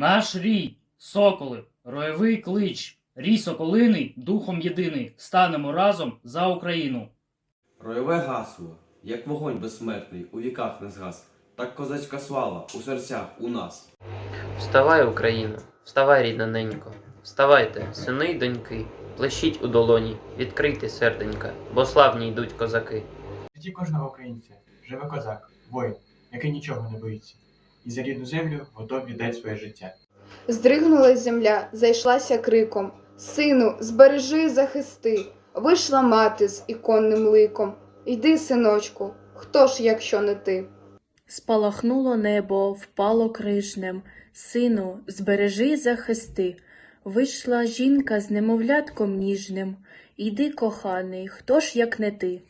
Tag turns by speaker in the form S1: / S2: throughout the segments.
S1: Наш рій, соколи, роєвий клич, рій соколиний, духом єдиний, станемо разом за Україну.
S2: Роєве гасло, як вогонь безсмертний, у віках не згас, так козацька слава у серцях у нас.
S3: Вставай, Україно, вставай, рідна ненько, вставайте, сини й доньки, плещіть у долоні, відкрийте серденька, бо славні йдуть козаки.
S4: В житті кожного українця живе козак, воїн, який нічого не боїться, і за рідну землю готов віддати своє життя.
S5: Здригнулась земля, зайшлася криком. Сину, збережи, захисти. Вийшла мати з іконним ликом. Йди, синочку, хто ж, якщо не ти?
S6: Спалахнуло небо, впало крижнем. Сину, збережи захисти. Вийшла жінка з немовлятком ніжним. Йди, коханий, хто ж як не ти?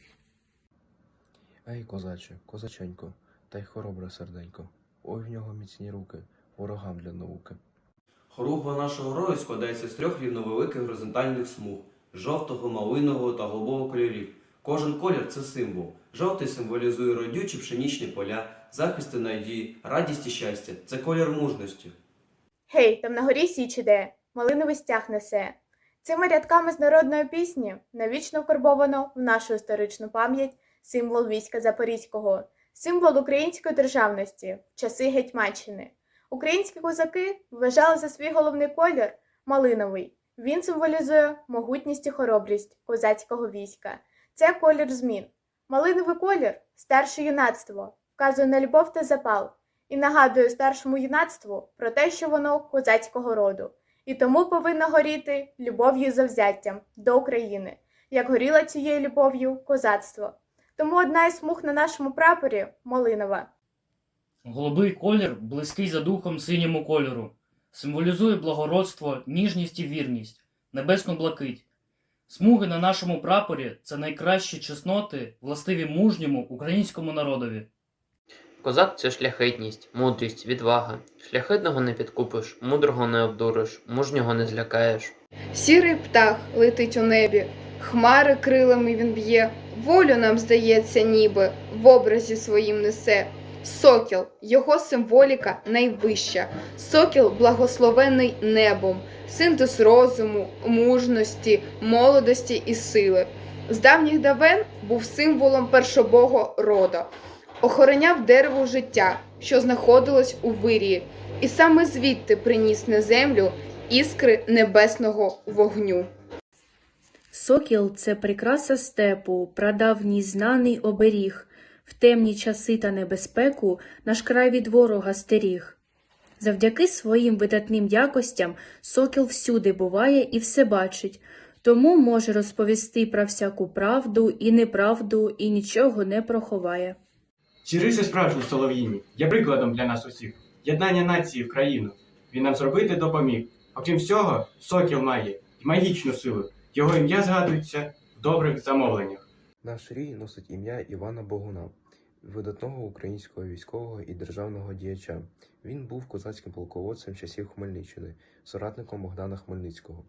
S7: Ей, козаче, козаченько, та й хоробре серденько. Ой в нього міцні руки, ворогам для науки.
S2: Хоругва нашого рою складається з трьох рівновеликих горизонтальних смуг жовтого, малинового та голубого кольорів. Кожен колір це символ. Жовтий символізує родючі пшенічні поля, захисти надії, радість і щастя. Це колір мужності.
S8: Гей, там на горі січ іде, малиновий стяг несе. Цими рядками з народної пісні навічно вкарбовано в нашу історичну пам'ять символ війська Запорізького, символ української державності в часи Гетьманщини. Українські козаки вважали за свій головний колір малиновий. Він символізує могутність і хоробрість козацького війська. Це колір змін. Малиновий колір старше юнацтво, вказує на любов та запал і нагадує старшому юнацтву про те, що воно козацького роду, і тому повинно горіти любов'ю завзяттям до України, як горіло цією любов'ю козацтво. Тому одна із смуг на нашому прапорі малинова.
S1: Голубий колір близький за духом синьому кольору, символізує благородство, ніжність і вірність, небесну блакить. Смуги на нашому прапорі це найкращі чесноти, властиві мужньому українському народові.
S3: Козак це шляхетність, мудрість, відвага. Шляхетного не підкупиш, мудрого не обдуриш, мужнього не злякаєш.
S5: Сірий птах летить у небі, хмари крилами він б'є, волю нам здається, ніби в образі своїм несе. Сокіл, його символіка найвища, сокіл благословений небом, синтез розуму, мужності, молодості і сили. З давніх давен був символом першобого рода, охороняв дерево життя, що знаходилось у вирії, і саме звідти приніс на землю іскри небесного вогню.
S6: Сокіл це прикраса степу, прадавній знаний оберіг. В темні часи та небезпеку наш край від ворога стеріг. Завдяки своїм видатним якостям сокіл всюди буває і все бачить, тому може розповісти про всяку правду і неправду і нічого не проховає.
S4: Ці риси солов'їні є прикладом для нас усіх. Єднання нації в країну. Він нам зробити допоміг. Окрім всього, сокіл має магічну силу. Його ім'я згадується в добрих замовленнях.
S7: Наш рій носить ім'я Івана Богуна, видатного українського військового і державного діяча. Він був козацьким полководцем часів Хмельниччини, соратником Богдана Хмельницького.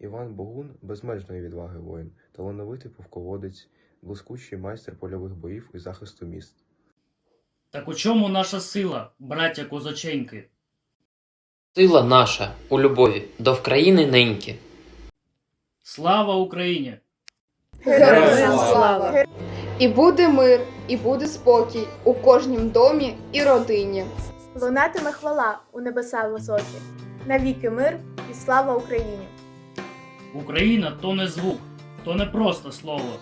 S7: Іван Богун безмежної відваги воїн, талановитий полководець, блискучий майстер польових боїв і захисту міст.
S1: Так у чому наша сила, браття козаченьки?
S3: Сила наша у любові до вкраїни неньки.
S1: Слава Україні!
S5: Героям слава! І буде мир, і буде спокій у кожнім домі і родині.
S8: Лунатиме хвала у небеса високі, навіки мир і слава Україні.
S1: Україна то не звук, то не просто слово.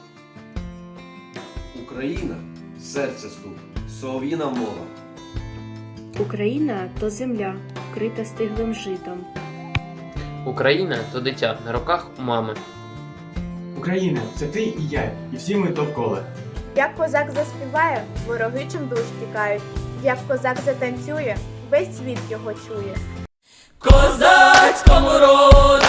S2: Україна серце стук, солов'їна мова.
S6: Україна то земля, вкрита стиглим житом.
S3: Україна то дитя на руках у мами.
S4: Україна це ти і я, і всі ми довкола.
S8: Як козак заспіває, вороги чим душ тікають. Як козак затанцює, весь світ його чує.
S9: козацькому роду